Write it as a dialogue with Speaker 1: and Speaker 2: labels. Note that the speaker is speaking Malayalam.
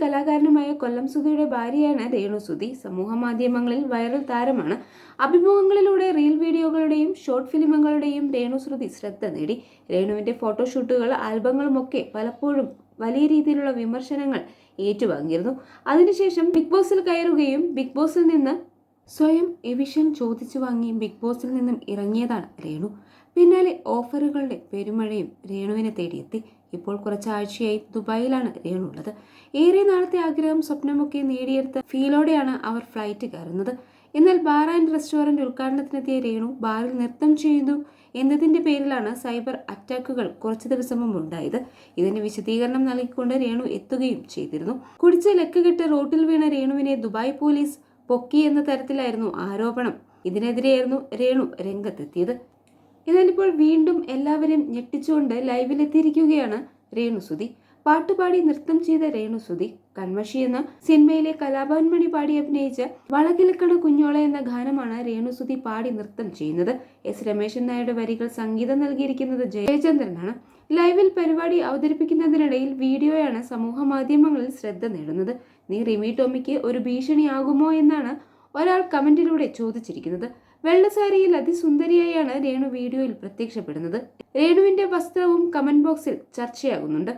Speaker 1: കലാകാരനുമായ കൊല്ലം സുധിയുടെ ഭാര്യയാണ് രേണു സുധി സമൂഹ മാധ്യമങ്ങളിൽ വൈറൽ താരമാണ്. അഭിമുഖങ്ങളിലൂടെ റീൽ വീഡിയോകളുടെയും ഷോർട്ട് ഫിലിമുകളുടെയും രേണു സുധി ശ്രദ്ധ നേടി. രേണുവിന്റെ ഫോട്ടോഷൂട്ടുകൾ ആൽബങ്ങളുമൊക്കെ പലപ്പോഴും വലിയ രീതിയിലുള്ള വിമർശനങ്ങൾ ഏറ്റുവാങ്ങിയിരുന്നു. അതിനുശേഷം ബിഗ് ബോസിൽ കയറുകയും ബിഗ് ബോസിൽ നിന്ന് സ്വയം എവിഷൻ ചോദിച്ചു വാങ്ങി ബിഗ് ബോസിൽ നിന്നും ഇറങ്ങിയതാണ് രേണു. പിന്നാലെ ഓഫറുകളുടെ പെരുമഴയും രേണുവിനെ തേടിയെത്തി. ഇപ്പോൾ കുറച്ചാഴ്ചയായി ദുബായിലാണ് രേണു ഉള്ളത്. ഏറെ നാളത്തെ ആഗ്രഹം സ്വപ്നമൊക്കെ നേടിയെടുത്ത ഫീലോടെയാണ് അവർ ഫ്ലൈറ്റ് കയറുന്നത്. എന്നാൽ ബാർ ആൻഡ് റെസ്റ്റോറന്റ് ഉദ്ഘാടനത്തിനെത്തിയ രേണു ബാറിൽ നൃത്തം ചെയ്യുന്നു എന്നതിന്റെ പേരിലാണ് സൈബർ അറ്റാക്കുകൾ കുറച്ച് ദിവസം മുമ്പ് ഉണ്ടായത്. ഇതിന് വിശദീകരണം നൽകിക്കൊണ്ട് രേണു എത്തുകയും ചെയ്തിരുന്നു. കുടിച്ച ലക്ക് ലക്കുകെട്ട് റോട്ടിൽ വീണ രേണുവിനെ ദുബായ് പോലീസ് പൊക്കി എന്ന തരത്തിലായിരുന്നു ആരോപണം. ഇതിനെതിരെയായിരുന്നു രേണു രംഗത്തെത്തിയത്. എന്നാൽ ഇപ്പോൾ വീണ്ടും എല്ലാവരും ഞെട്ടിച്ചുകൊണ്ട് ലൈവിലെത്തിയിരിക്കുകയാണ് രേണുസുതി പാട്ടുപാടി നൃത്തം ചെയ്ത രേണുസുതി കൺമഷി എന്ന സിനിമയിലെ കലാഭവൻമണി പാടി അഭിനയിച്ച വളകിലക്കണ കുഞ്ഞോള എന്ന ഗാനമാണ് രേണുസുതി പാടി നൃത്തം ചെയ്യുന്നത്. എസ് രമേശൻ നായരുടെ വരികൾ സംഗീതം നൽകിയിരിക്കുന്നത് ജയചന്ദ്രനാണ്. ലൈവിൽ പരിപാടി അവതരിപ്പിക്കുന്നതിനിടയിൽ വീഡിയോയാണ് സമൂഹ മാധ്യമങ്ങളിൽ ശ്രദ്ധ നേടുന്നത്. നീ റിമി ടോമിക്ക് ഒരു ഭീഷണിയാകുമോ എന്നാണ് ഒരാൾ കമന്റിലൂടെ ചോദിച്ചിരിക്കുന്നത്. വെള്ളസാരിയിൽ അതിസുന്ദരിയായാണ് രേണു വീഡിയോയിൽ പ്രത്യക്ഷപ്പെടുന്നത്. രേണുവിന്റെ വസ്ത്രവും കമന്റ് ബോക്സിൽ ചർച്ചയാകുന്നുണ്ട്.